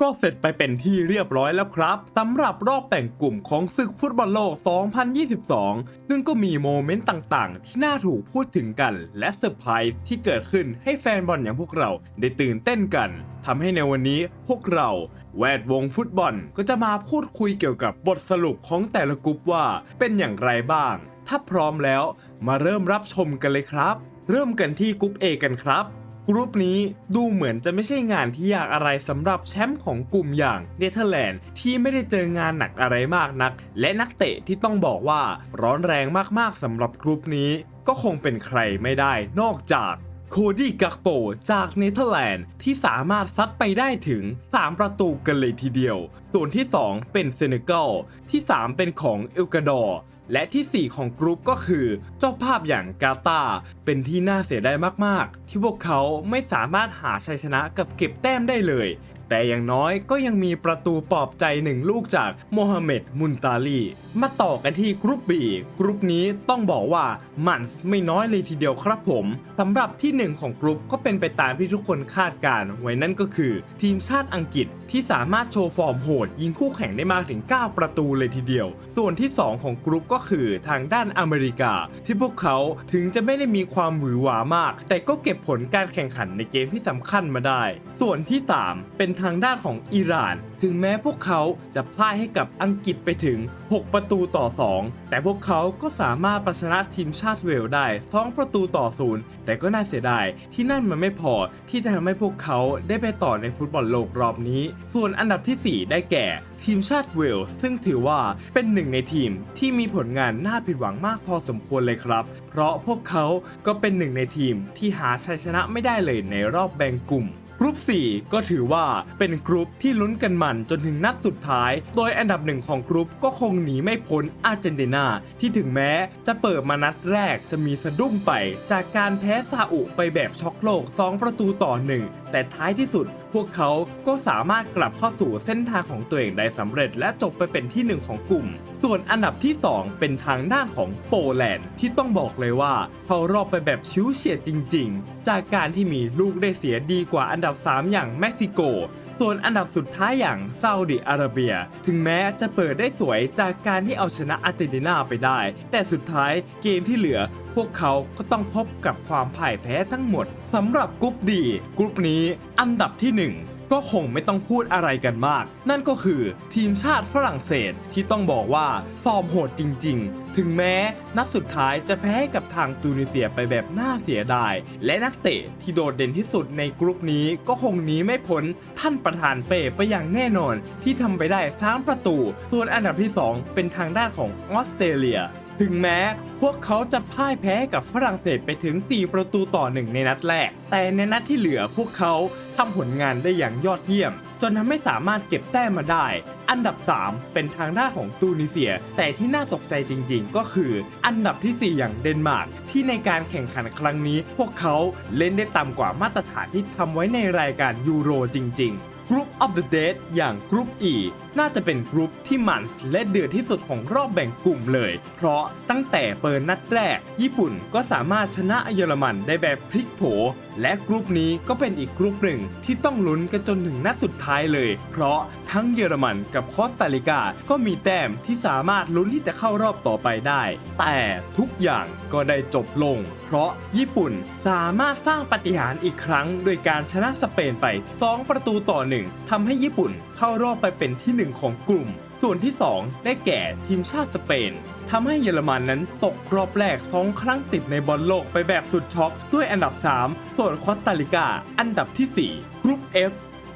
ก็เสร็จไปเป็นที่เรียบร้อยแล้วครับสำหรับรอบแบ่งกลุ่มของศึกฟุตบอลโลก 2022 ซึ่งก็มีโมเมนต์ต่างๆ ที่น่าถูกพูดถึงกัน และเซอร์ไพรส์ที่เกิดขึ้นให้แฟนบอลอย่างพวกเราได้ตื่นเต้นกันทำให้ในวันนี้พวกเรา แวดวงฟุตบอลก็จะมาพูดคุยเกี่ยวกับบทสรุปของแต่ละกลุ่มว่าเป็นอย่างไรบ้าง ถ้าพร้อมแล้วมาเริ่มรับชมกันเลยครับ เริ่มกันที่กลุ่ม A กันครับ กรุ๊ปนี้ดูเหมือนจะไม่ใช่งานที่ยากอะไรสำหรับแชมป์ของกลุ่มอย่างเนเธอร์แลนด์ที่ไม่ได้เจองานหนักอะไรมากนัก และนักเตะที่ต้องบอกว่าร้อนแรงมากๆสำหรับกรุ๊ปนี้ ก็คงเป็นใครไม่ได้นอกจากโคดี้กักโปจากเนเธอร์แลนด์ที่สามารถซัดไปได้ถึง 3 ประตูกันเลยทีเดียว ส่วนที่ 2 เป็นเซเนกัลที่ 3 เป็นของเอลกาดอร์ และที่ 4 ของกรุ๊ปก็คือ เจ้าภาพอย่างกาตาเป็นที่น่าเสียดายมากๆ ที่พวกเขาไม่สามารถหาชัยชนะกับเก็บแต้มได้เลย แต่อย่างน้อยก็ยังมีประตูปลอบใจหนึ่งลูกจากโมฮัมเหม็ดมุนตาลี มาต่อกันที่กรุ๊ปบีกรุ๊ปนี้ต้องบอกว่า มันไม่น้อยเลยทีเดียวครับผมสำหรับที่หนึ่งของกรุ๊ปก็เป็นไปตามที่ทุกคนคาดการณ์ไว้นั่นก็คือ ทีมชาติอังกฤษที่สามารถโชว์ฟอร์มโหด ยิงคู่แข่งได้มากถึง 9 ประตูเลยทีเดียว ส่วนที่ 2 ของกรุ๊ปก็คือทางด้านอเมริกา ที่พวกเขาถึงจะไม่ได้มีความหวือหวามาก แต่ก็เก็บผลการแข่งขันในเกมที่สำคัญมาได้ ส่วนที่ 3 เป็นทางด้านของอิหร่าน ถึงแม้พวกเขาจะพ่ายให้กับอังกฤษไปถึง 6 ประตูต่อ 2 แต่พวกเขาก็สามารถประชนะทีมชาติเวลส์ได้ 2 ประตูต่อ 0 แต่ก็น่าเสียดายที่นั่นมันไม่พอที่จะทำให้พวกเขาได้ไปต่อในฟุตบอลโลกรอบนี้ ส่วนอันดับทีสี่ 4 ได้แก่ทีมชาติเวลส์ซึ่งถือว่าเป็นหนึ่งในทีมที่มีผลงานน่าผิดหวังมากพอสมควรเลยครับ เพราะพวกเขาก็เป็นหนึ่งในทีมที่หาชัยชนะไม่ได้เลยในรอบแบ่งกลุ่ม กรุ๊ป 4 ก็ถือว่าเป็นกรุ๊ปที่ลุ้นกันมันจนถึงนัดสุดท้าย โดยอันดับหนึ่งของกรุ๊ปก็คงหนีไม่พ้นอาร์เจนตินา ที่ถึงแม้จะเปิดมานัดแรกจะมีสะดุ้งไป จากการแพ้ซาอุไปแบบช็อกโลก 2 ประตูต่อ 1 แต่ท้ายที่สุด พวกเขาก็สามารถกลับเข้าสู่เส้นทางของตัวเองได้สำเร็จ และจบไปเป็นที่หนึ่งของกลุ่ม ส่วนอันดับที่ 2 เป็นทางด้านของโปแลนด์ที่ต้องบอกเลยว่าเขารอบไปแบบชิวเฉียดจริง ๆ จากการที่มีลูกได้เสียดีกว่าอันดับ 3 อย่างเม็กซิโก ส่วนอันดับสุดท้ายอย่างซาอุดิอาระเบีย ถึงแม้จะเปิดได้สวยจากการที่เอาชนะอาร์เจนตินาไปได้ แต่สุดท้ายเกมที่เหลือ พวกเขาก็ต้องพบกับความพ่ายแพ้ทั้งหมดสำหรับกรุ๊ปดีกรุ๊ปนี้อันดับที่หนึ่ง ก็คงไม่ต้องพูดอะไรกันมาก นั่นก็คือทีมชาติฝรั่งเศสที่ต้องบอกว่าฟอร์มโหดจริง ๆ ถึงแม้นัดสุดท้ายจะแพ้ให้กับทางตูนิเซียไปแบบน่าเสียดาย และนักเตะที่โดดเด่นที่สุดในกรุ๊ปนี้ก็คงหนีไม่พ้นท่านประธานเป้ไปอย่างแน่นอน ที่ทำไปได้สามประตู ส่วนอันดับที่ 2 เป็นทางด้านของออสเตรเลีย ถึงแม้พวกเขาจะพ่ายแพ้กับฝรั่งเศสไปถึง 4 ประตูต่อ1ในนัดแรก แต่ในนัดที่เหลือพวกเขาทำผลงานได้อย่างยอดเยี่ยม จนทำให้สามารถเก็บแต้มมาได้ อันดับ 3 เป็นทางด้านของตูนิเซีย แต่ที่น่าตกใจจริงๆ ก็คือ อันดับทีสี่4 อย่างเดนมาร์กที่ในการแข่งขันครั้งนี้ พวกเขาเล่นได้ต่ำกว่ามาตรฐานที่ทำไว้ในรายการยูโรจริง ๆ Group of the Dead อย่างกรุ๊ป E น่าจะเป็นกรุ๊ปที่มันและเดือดที่สุดของรอบแบ่งกลุ่มเลย เพราะตั้งแต่เปิดนัดแรก ญี่ปุ่นก็สามารถชนะเยอรมันได้แบบพลิกโผและกรุ๊ปนี้ก็เป็นอีกกรุ๊ปหนึ่งที่ต้องลุ้นกันจนถึงนัดสุดท้ายเลย เพราะทั้งเยอรมันกับคอสตาริกาก็มีแต้มที่สามารถลุ้นที่จะเข้ารอบต่อไปได้ แต่ทุกอย่างก็ได้จบลง เพราะญี่ปุ่นสามารถสร้างปาฏิหารย์อีกครั้ง โดยการชนะสเปนไป 2 ประตูต่อ1ทำให้ญี่ปุ่นเข้ารอบไปเป็นที่ 1 ของกลุ่ม ส่วนที่ 2 ได้แก่ทีมชาติสเปนทำให้เยอรมันนั้นตกรอบแรกสองครั้งติดในบอลโลกไปแบบสุดช็อกด้วยอันดับ 3 ส่วนคอสตาริกาอันดับที่ 4กรุ๊ป F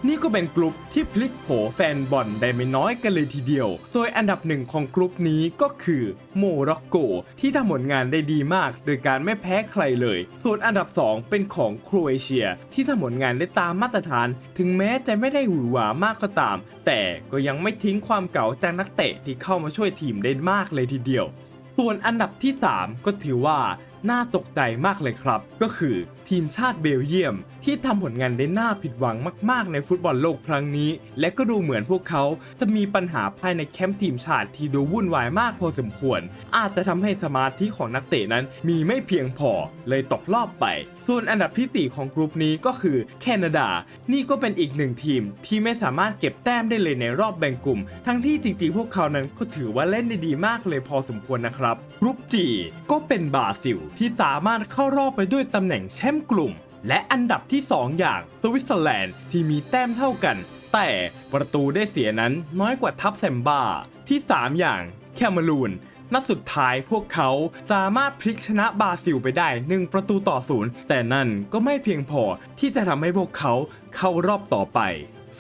นี่ก็เป็นกลุ่มที่พลิกโผแฟนบอลได้ไม่น้อยกันเลยทีเดียว โดยอันดับหนึ่งของกลุ่มนี้ก็คือโมร็อกโก ที่ทำผลงานได้ดีมาก โดยการไม่แพ้ใครเลย ส่วนอันดับ 2 เป็นของโครเอเชีย ที่ทำผลงานได้ตามมาตรฐาน ถึงแม้จะไม่ได้หวือหวามากก็ตาม แต่ก็ยังไม่ทิ้งความเก่าจากนักเตะที่เข้ามาช่วยทีมได้มากเลยทีเดียว ส่วนอันดับที่ 3 ก็ถือว่าน่าตกใจมากเลยครับ ก็คือทีมชาติเบลเยียม ที่ทำผลงานได้น่าผิดหวังมาก ๆ ในฟุตบอลโลกครั้งนี้ และก็ดูเหมือนพวกเขาจะมีปัญหาภายในแคมป์ทีมชาติที่ดูวุ่นวายมากพอสมควร อาจจะทำให้สมาธิของนักเตะนั้นมีไม่เพียงพอเลยตกรอบไป ส่วนอันดับที่ 4 ของกลุ่มนี้ก็คือแคนาดา นี่ก็เป็นอีกหนึ่งทีมที่ไม่สามารถเก็บแต้มได้เลยในรอบแบ่งกลุ่ม ทั้งที่จริงๆ พวกเขานั้นก็ถือว่าเล่นได้ดีมากเลยพอสมควรนะครับกรุ๊ปจีก็เป็นบราซิลที่สามารถเข้ารอบไปด้วยตำแหน่งแชมป์กลุ่ม และอันดับที่ 2 อย่างสวิตเซอร์แลนด์ที่มีแต้มเท่ากัน แต่ประตูได้เสียนั้นน้อยกว่าทัพแซมบาที่ 3 อย่างแคเมรูนนัดสุดท้ายพวกเขาสามารถพลิกชนะบราซิลไปได้ 1 ประตูต่อศูนย์แต่นั่นก็ไม่เพียงพอที่จะทำให้พวกเขาเข้ารอบต่อไป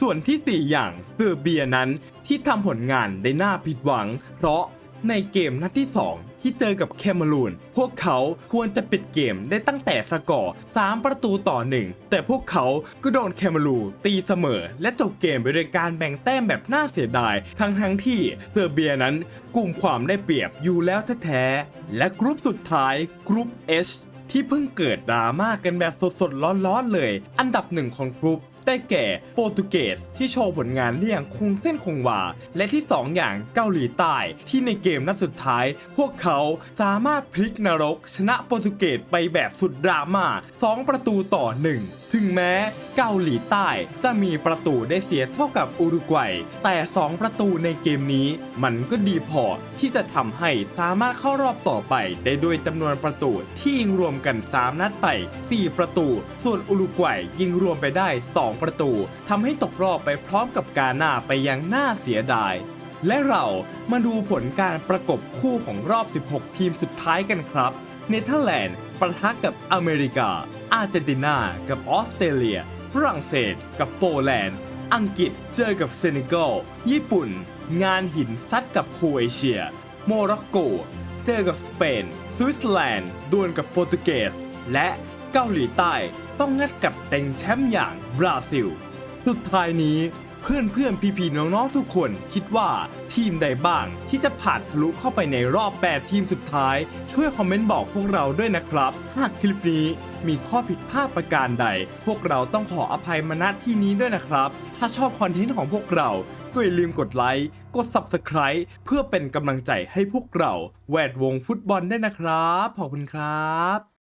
ส่วนที่ 4 อย่างเซอร์เบียนั้นที่ทำผลงานได้น่าผิดหวัง เพราะ ในเกมนัดที่ 2 ที่เจอกับแคเมรูน พวกเขาควรจะปิดเกมได้ตั้งแต่สกอร์ 3 ประตูต่อ 1 แต่พวกเขาก็โดนแคเมรูนตีเสมอ และจบเกมไปด้วยการแบ่งแต้มแบบน่าเสียดาย ทั้งทั้งที่เซอร์เบียนั้นกลุ่มความได้เปรียบอยู่แล้วแท้ๆ และกรุ๊ปสุดท้ายกรุ๊ป H ที่เพิ่งเกิดดราม่ากันแบบสดๆร้อนๆเลย อันดับหนึ่งของกรุ๊ป ได้แก่โปรตุเกสที่โชว์ผลงานได้อย่างคงเส้นคงวา และที่ 2 อย่างเกาหลีใต้ ที่ในเกมนัดสุดท้าย พวกเขาสามารถพลิกนรก ชนะโปรตุเกสไปแบบสุดดราม่า2 ประตูต่อ 1 ถึงแม้เกาหลีใต้จะมีประตูได้เสียเท่ากับอุรุกวัย แต่ 2 ประตูในเกมนี้ มันก็ดีพอที่จะทำให้สามารถเข้ารอบต่อไป ได้ด้วยจำนวนประตูที่ยิงรวมกัน 3 นัดไป 4 ประตู ส่วนอุรุกวัยยิงรวมไปได้ 2 ประตูทำให้ตกรอบไปพร้อมกับกาหน้าไปยังน่าเสียดายและเรามาดูผลการประกบคู่ของรอบ 16 ทีมสุดท้ายกันครับ เนเธอร์แลนด์ประทะกับอเมริกา อาร์เจนตินา กับออสเตรเลีย ฝรั่งเศส กับโปแลนด์ อังกฤษเจอกับเซเนกัล ญี่ปุ่น งานหินซัดกับโครเอเชีย โมร็อกโก เจอกับสเปน สวิตเซอร์แลนด์ ดวลกับโปรตุเกส และเกาหลีใต้ต้องงัดกับเต็งแชมป์อย่างบราซิล สุดท้ายนี้ เพื่อนเพื่อนพี่พี่น้องๆทุกคนคิดว่าทีมใดบ้างที่จะผ่านทะลุเข้าไปในรอบ 8 ทีมสุดท้าย ช่วยคอมเมนต์บอกพวกเราด้วยนะครับ หากคลิปนี้มีข้อผิดพลาดประการใด พวกเราต้องขออภัยมาณที่นี้ด้วยนะครับ ถ้าชอบคอนเทนต์ของพวกเราก็อย่าลืมกดไลค์กด Subscribe เพื่อเป็นกำลังใจให้พวกเราแวดวงฟุตบอลได้นะครับ ขอบคุณครับ